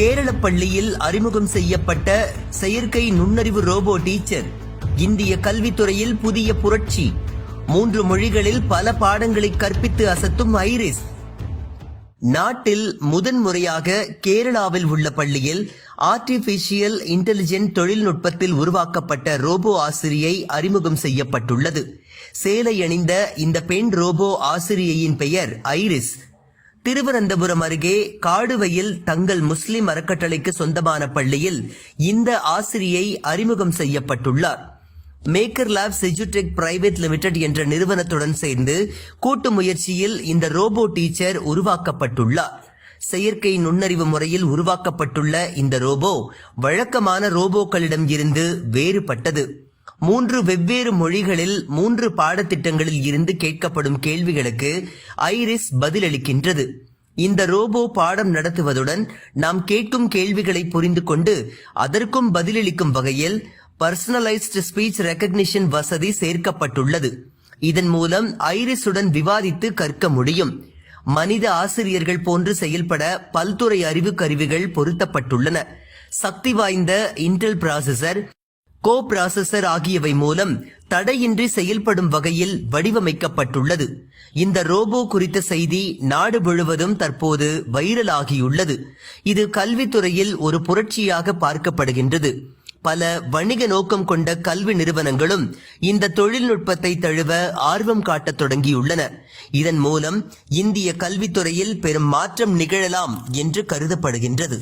கேரள பள்ளியில் அறிமுகம் செய்யப்பட்ட செயற்கை நுண்ணறிவு ரோபோ டீச்சர் இந்திய கல்வித்துறையில் புதிய புரட்சி. மூன்று மொழிகளில் பல பாடங்களை கற்பித்து அசத்தும் ஐரிஸ். நாட்டில் முதன்முறையாக கேரளாவில் உள்ள பள்ளியில் ஆர்டிபிஷியல் இன்டெலிஜென்ட் தொழில்நுட்பத்தில் உருவாக்கப்பட்ட ரோபோ ஆசிரியை அறிமுகம் செய்யப்பட்டுள்ளது. சேலை அணிந்த இந்த பெண் ரோபோ ஆசிரியையின் பெயர் ஐரிஸ். திருவனந்தபுரம் அருகே காடுவையில் தங்கள் முஸ்லிம் அறக்கட்டளைக்கு சொந்தமான பள்ளியில் இந்த ஆசிரியை அறிமுகம் செய்யப்பட்டுள்ளார். மேக்கர் லேப் சிஜுடெக் பிரைவேட் லிமிடெட் என்ற நிறுவனத்துடன் சேர்ந்து கூட்டு முயற்சியில் இந்த ரோபோ டீச்சர் உருவாக்கப்பட்டுள்ளார். செயற்கை நுண்ணறிவு முறையில் உருவாக்கப்பட்டுள்ள இந்த ரோபோ வழக்கமான ரோபோக்களிடம் இருந்து வேறுபட்டது. மூன்று வெவ்வேறு மொழிகளில் மூன்று பாடத்திட்டங்களில் இருந்து கேட்கப்படும் கேள்விகளுக்கு ஐரிஸ் பதிலளிக்கின்றது. இந்த ரோபோ பாடம் நடத்துவதுடன் நாம் கேட்கும் கேள்விகளை புரிந்து கொண்டு அதற்கும் பதிலளிக்கும் வகையில் பர்சனலைஸ்டு ஸ்பீச் ரெக்கக்னிஷன் வசதி சேர்க்கப்பட்டுள்ளது. இதன் மூலம் ஐரிஸுடன் விவாதித்து கற்க முடியும். மனித ஆசிரியர்கள் போன்று செயல்பட பல்துறை அறிவு கருவிகள் பொருத்தப்பட்டுள்ளன. சக்தி வாய்ந்த இன்டெல் ப்ராசசர் கோ பிராசஸர் ஆகியவை மூலம் தடையின்றி செயல்படும் வகையில் வடிவமைக்கப்பட்டுள்ளது. இந்த ரோபோ குறித்த செய்தி நாடு முழுவதும் தற்போது வைரலாகியுள்ளது. இது கல்வித்துறையில் ஒரு புரட்சியாக பார்க்கப்படுகின்றது. பல வணிக நோக்கம் கொண்ட கல்வி நிறுவனங்களும் இந்த தொழில்நுட்பத்தை தழுவ ஆர்வம் காட்டத் தொடங்கியுள்ளன. இதன் மூலம் இந்திய கல்வித்துறையில் பெரும் மாற்றம் நிகழலாம் என்று கருதப்படுகின்றது.